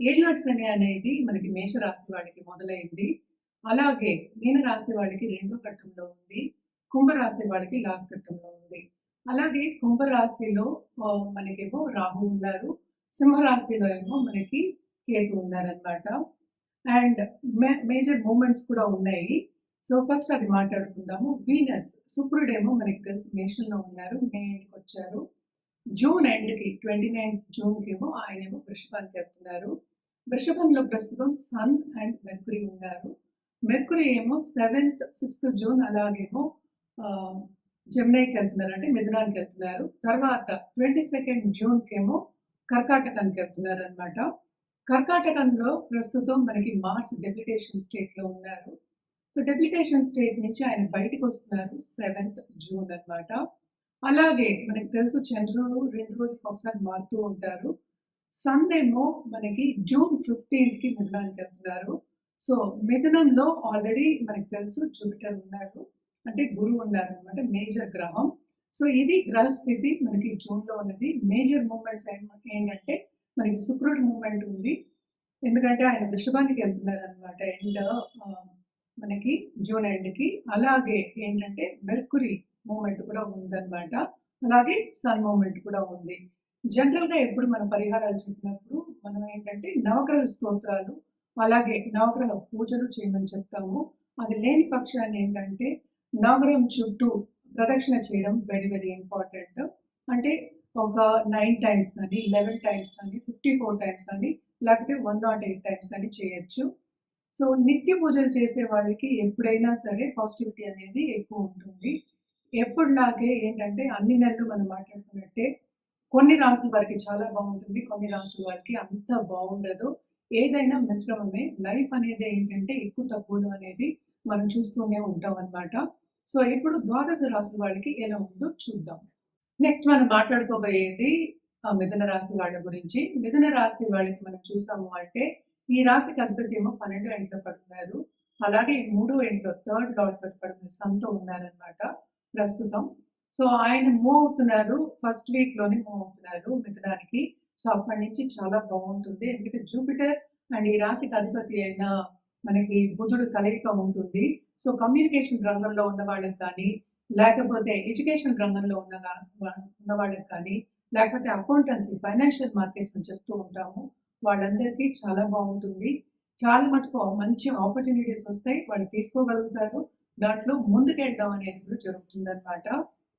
ఏళ్ళనాటి శని అనేది మనకి మేషరాశి వాళ్ళకి మొదలైంది. అలాగే మీన రాశి వాళ్ళకి రెండో ఘట్టంలో ఉంది. కుంభరాశి వాళ్ళకి లాస్ట్ ఘట్టంలో ఉంది. అలాగే కుంభరాశిలో మనకేమో రాహు ఉన్నారు. సింహరాశిలో ఏమో మనకి కేతు ఉన్నారనమాట అండ్ మేజర్ మూమెంట్స్ కూడా ఉన్నాయి. సో ఫస్ట్ అది మాట్లాడుకుందాము. వీనస్ శుక్రుడేమో మనకి తెలిసి మేషంలో ఉన్నారు. మే ఎండ్కి వచ్చారు జూన్ ఎండ్కి ట్వంటీ నైన్త్ జూన్కి ఏమో ఆయన ఏమో వృషభానికి వెళ్తున్నారు. వృషభంలో ప్రస్తుతం సన్ అండ్ మెర్కురీ ఉన్నారు. మెర్కురీ ఏమో సెవెంత్ సిక్స్త్ జూన్ అలాగేమో జమ్నైకి వెళ్తున్నారు అంటే మిథునానికి వెళ్తున్నారు. తర్వాత ట్వంటీ సెకండ్ జూన్కి ఏమో కర్కాటకానికి వెళ్తున్నారు అనమాట కర్కాటకంలో ప్రస్తుతం మనకి మార్స్ డెప్యుటేషన్ స్టేట్లో ఉన్నారు. సో డెప్యుటేషన్ స్టేట్ నుంచి ఆయన బయటకు వస్తున్నారు సెవెంత్ జూన్ అన్నమాట. అలాగే మనకి తెలుసు చంద్రుడు రెండు రోజులకు ఒకసారి మారుతూ ఉంటారు. సన్ ఏమో మనకి జూన్ ఫిఫ్టీన్త్కి మిథునానికి వెళ్తున్నారు. సో మిథునంలో ఆల్రెడీ మనకు తెలుసు జూపిటర్ ఉన్నారు. అంటే గురువు ఉన్నారు అనమాట మేజర్ గ్రహం. సో ఇది గ్రహస్థితి మనకి జూన్లో ఉన్నది. మేజర్ మూమెంట్స్ ఏంటంటే మనకి శుక్రుడు మూమెంట్ ఉంది. ఎందుకంటే ఆయన వృషభానికి వెళ్తున్నారు అనమాట ఎండ్ మనకి జూన్ ఎండ్కి. అలాగే ఏంటంటే మెర్కురీ మూమెంట్ కూడా ఉందన్నమాట. అలాగే సన్ మూమెంట్ కూడా ఉంది. జనరల్గా ఎప్పుడు మనం పరిహారాలు చెప్పినప్పుడు మనం ఏంటంటే నవగ్రహ స్తోత్రాలు అలాగే నవగ్రహ పూజలు చేయమని చెప్తాము. అది లేని పక్షాన్ని ఏంటంటే నవగ్రహం చుట్టూ ప్రదక్షిణ చేయడం వెరీ వెరీ ఇంపార్టెంట్ అంటే ఒక నైన్ టైమ్స్ కానీ లెవెన్ టైమ్స్ కానీ ఫిఫ్టీ ఫోర్ టైమ్స్ కానీ లేకపోతే వన్ నాట్ ఎయిట్ టైమ్స్ కానీ చేయొచ్చు. సో నిత్య పూజలు చేసే వాళ్ళకి ఎప్పుడైనా సరే పాజిటివిటీ అనేది ఎక్కువ ఉంటుంది. ఎప్పుడులాగే ఏంటంటే అన్ని నెలలు మనం మాట్లాడుకున్నట్టే కొన్ని రాసుల వారికి చాలా బాగుంటుంది కొన్ని రాసుల వారికి అంత బాగుండదు. ఏదైనా మిశ్రమమే. లైఫ్ అనేది ఏంటంటే ఎక్కువ తక్కువలు అనేది మనం చూస్తూనే ఉంటాం అన్నమాట. సో ఇప్పుడు ద్వాదశ రాసుల వాళ్ళకి ఎలా ఉందో చూద్దాం. నెక్స్ట్ మనం మాట్లాడుకోబోయేది మిథున రాశి వాళ్ళ గురించి. మిథున రాశి వాళ్ళకి మనం చూసాము అంటే ఈ రాశికి అధిపతి ఏమో పన్నెండు ఇంట్లో పడుతున్నారు. అలాగే మూడో ఇంట్లో థర్డ్ లాడ్ తోటి సంతో ఉన్నారనమాట ప్రస్తుతం. సో ఆయన మూవ్ అవుతున్నారు. ఫస్ట్ వీక్లోనే మూవ్ అవుతున్నారు మిథునానికి. సో అప్పటి నుంచి చాలా బాగుంటుంది. ఎందుకంటే జూపిటర్ అండ్ ఈ రాశికి అధిపతి అయిన మనకి బుధుడు కలయిక ఉంటుంది. సో కమ్యూనికేషన్ రంగంలో ఉన్న వాళ్ళకి కానీ లేకపోతే ఎడ్యుకేషన్ రంగంలో ఉన్న ఉన్న వాళ్ళకి కానీ లేకపోతే అకౌంటెన్సీ ఫైనాన్షియల్ మార్కెట్స్ అని చెప్తూ ఉంటాము. వాళ్ళందరికీ చాలా బాగుంటుంది. చాలా మటుకు మంచి ఆపర్చునిటీస్ వస్తాయి. వాళ్ళు తీసుకోగలుగుతారు. దాంట్లో ముందుకెళ్ళడం అనేది కూడా జరుగుతుందనమాట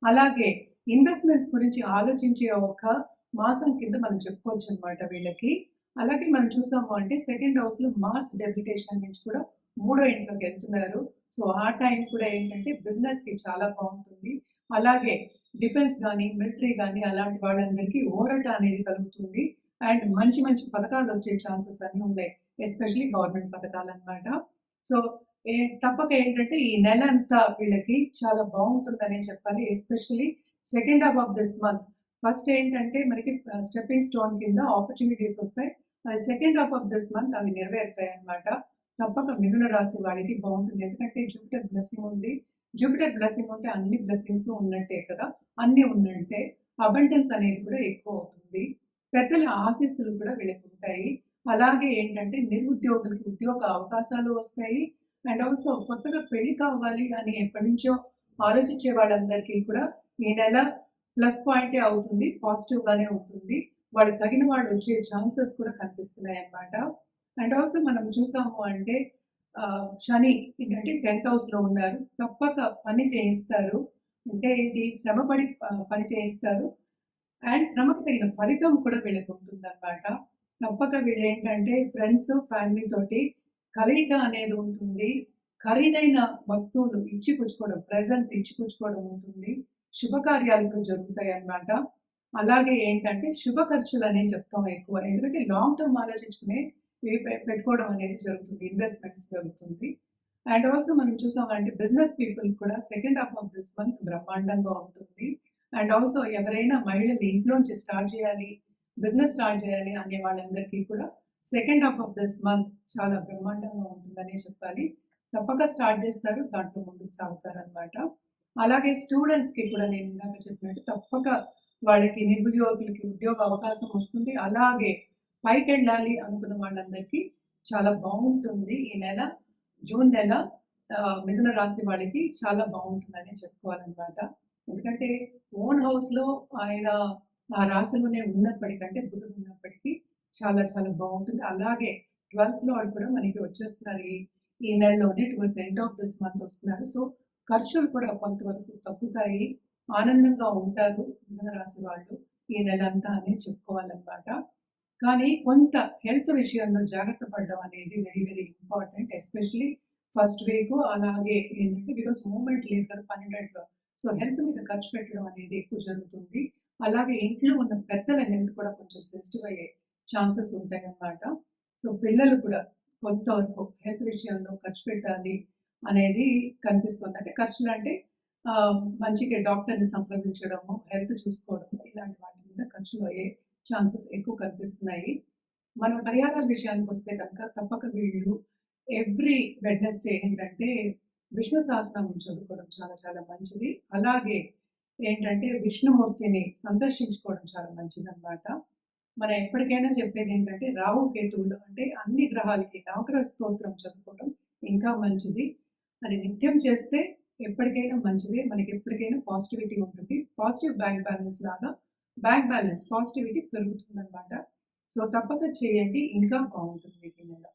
అలాగే ఇన్వెస్ట్మెంట్స్ గురించి ఆలోచించే ఒక మాసం కింద మనం చెప్పుకోవచ్చు అనమాట వీళ్ళకి. అలాగే మనం చూసాము అంటే సెకండ్ హౌస్లో మార్స్ డెప్యుటేషన్ నుంచి కూడా మూడో ఇంట్లోకి వెళ్తున్నారు. సో ఆ టైం కూడా ఏంటంటే బిజినెస్కి చాలా బాగుంటుంది. అలాగే డిఫెన్స్ కానీ మిలిటరీ కానీ అలాంటి వాళ్ళందరికీ ఓరట అనేది కలుగుతుంది. అండ్ మంచి మంచి పథకాలు వచ్చే ఛాన్సెస్ అన్ని ఉన్నాయి ఎస్పెషలీ గవర్నమెంట్ పథకాలు అన్నమాట సో తప్పక ఏంటంటే ఈ నెల అంతా వీళ్ళకి చాలా బాగుంటుందనే చెప్పాలి especially second half of this month. First ఏంటంటే మనకి స్టెప్పింగ్ స్టోన్ కింద ఆపర్చునిటీస్ వస్తాయి. అది second half of this month అవి నెరవేరుతాయి అన్నమాట తప్పక మిథున రాశి వాడికి బాగుంటుంది. ఎందుకంటే జూపిటర్ బ్లెస్సింగ్ ఉంది. జూపిటర్ బ్లెస్సింగ్ ఉంటే అన్ని బ్లెస్సింగ్స్ ఉన్నట్టే కదా. అన్ని ఉన్నట్టే. అబండెన్స్ అనేది కూడా ఎక్కువ అవుతుంది. పెద్దల ఆశీస్సులు కూడా వీళ్ళకి ఉంటాయి. అలాగే ఏంటంటే నిరుద్యోగులకి ఉద్యోగ అవకాశాలు వస్తాయి. అండ్ ఆల్సో కొత్తగా పెళ్ళి కావాలి అని ఎప్పటి నుంచో ఆలోచించే వాళ్ళందరికీ కూడా ఈ నెల ప్లస్ పాయింటే అవుతుంది పాజిటివ్ గానే ఉంటుంది. వాళ్ళు తగిన వాళ్ళు వచ్చే ఛాన్సెస్ కూడా కనిపిస్తున్నాయి అన్నమాట. అండ్ ఆల్సో మనం చూసాము అంటే ఆ, శని ఏంటంటే టెన్త్ హౌస్లో ఉన్నారు. తప్పక పని చేయిస్తారు. అంటే ఇది శ్రమపడి పని చేయిస్తారు. అండ్ శ్రమకు తగిన ఫలితం కూడా వీళ్ళకి ఉంటుంది అనమాట తప్పక వీళ్ళు ఏంటంటే ఫ్రెండ్స్ ఫ్యామిలీ తోటి కలయిక అనేది ఉంటుంది. ఖరీదైన వస్తువులు ఇచ్చి పుచ్చుకోవడం ఇచ్చిపుచ్చుకోవడం ఉంటుంది. శుభకార్యాలు కూడా జరుగుతాయి అన్నమాట. అలాగే ఏంటంటే శుభ ఖర్చులు అనేవి చెప్తాం ఎక్కువ. ఎందుకంటే లాంగ్ టర్మ్ ఆలోచించుకునే పెట్టుకోవడం అనేది జరుగుతుంది. ఇన్వెస్ట్మెంట్స్ జరుగుతుంది. అండ్ ఆల్సో మనం చూసామంటే బిజినెస్ పీపుల్ కూడా second half of this month బ్రహ్మాండంగా ఉంటుంది. అండ్ ఆల్సో ఎవరైనా మహిళలు ఇంట్లోంచి స్టార్ట్ చేయాలి బిజినెస్ స్టార్ట్ చేయాలి అనే వాళ్ళందరికీ కూడా second half of this month చాలా బ్రహ్మాండంగా ఉంటుందని చెప్పాలి. తప్పక స్టార్ట్ చేస్తారు దాంట్లో ముందుకు సాగుతారనమాట అలాగే స్టూడెంట్స్కి కూడా నేను ఇందాక చెప్పినట్టు తప్పక వాళ్ళకి నిరుద్యోగులకి ఉద్యోగ అవకాశం వస్తుంది. అలాగే పైకి వెళ్ళాలి అనుకున్న వాళ్ళందరికీ చాలా బాగుంటుంది ఈ నెల జూన్ నెల మిథున రాశి వాళ్ళకి చాలా బాగుంటుందని చెప్పుకోవాలన్నమాట. ఎందుకంటే ఓన్ హౌస్లో ఆయన ఆ రాశిలోనే ఉన్నప్పటికంటే బుధుడు చాలా చాలా బాగుంటుంది. అలాగే ట్వెల్త్లో కూడా మనకి వచ్చేస్తున్నారు ఈ నెలలోనే towards end of this month వస్తున్నారు. సో ఖర్చులు కూడా కొంతవరకు తగ్గుతాయి. ఆనందంగా ఉంటారు మిథున రాశి వాళ్ళు ఈ నెల అంతా అని చెప్పుకోవాలన్నమాట. కానీ కొంత హెల్త్ విషయంలో జాగ్రత్త పడడం అనేది very very important especially first week అలాగే ఏంటంటే బికాస్ మూమెంట్ లేదు కదా పన్నెండేట్లో సో హెల్త్ మీద ఖర్చు పెట్టడం అనేది ఎక్కువ జరుగుతుంది. అలాగే ఇంట్లో ఉన్న పెద్దల హెల్త్ కూడా కొంచెం సెన్సిటివ్ అయ్యాయి ఛాన్సెస్ ఉంటాయి అన్నమాట సో పిల్లలు కూడా కొంతవరకు హెల్త్ విషయంలో ఖర్చు పెట్టాలి అనేది కనిపిస్తుంది. అంటే ఖర్చులు అంటే ఆ, మంచిగా డాక్టర్ని సంప్రదించడము హెల్త్ చూసుకోవడము ఇలాంటి వాటి మీద ఖర్చులు అయ్యే ఛాన్సెస్ ఎక్కువ కనిపిస్తున్నాయి. మనం పరిహారాల విషయానికి వస్తే కనుక తప్పక వీళ్ళు ఎవ్రీ వెడ్నెస్డే ఏంటంటే విష్ణు సహస్రం చదువుకోవడం చాలా చాలా మంచిది. అలాగే ఏంటంటే విష్ణుమూర్తిని సందర్శించుకోవడం చాలా మంచిది అన్నమాట మనం ఎప్పటికైనా చెప్పేది ఏంటంటే రావు కేతువులు అంటే అన్ని గ్రహాలకి నవగ్రహ స్తోత్రం చదువుకోవడం ఇంకా మంచిది. అది నిత్యం చేస్తే ఎప్పటికైనా మంచిదే. మనకి ఎప్పటికైనా పాజిటివిటీ ఉంటుంది. పాజిటివ్ బ్యాంక్ బ్యాలెన్స్ లాగా బ్యాంక్ బ్యాలెన్స్ పాజిటివిటీ పెరుగుతుంది అనమాట సో తప్పక చేయండి. ఇంకా బాగుంటుంది ఈ నెల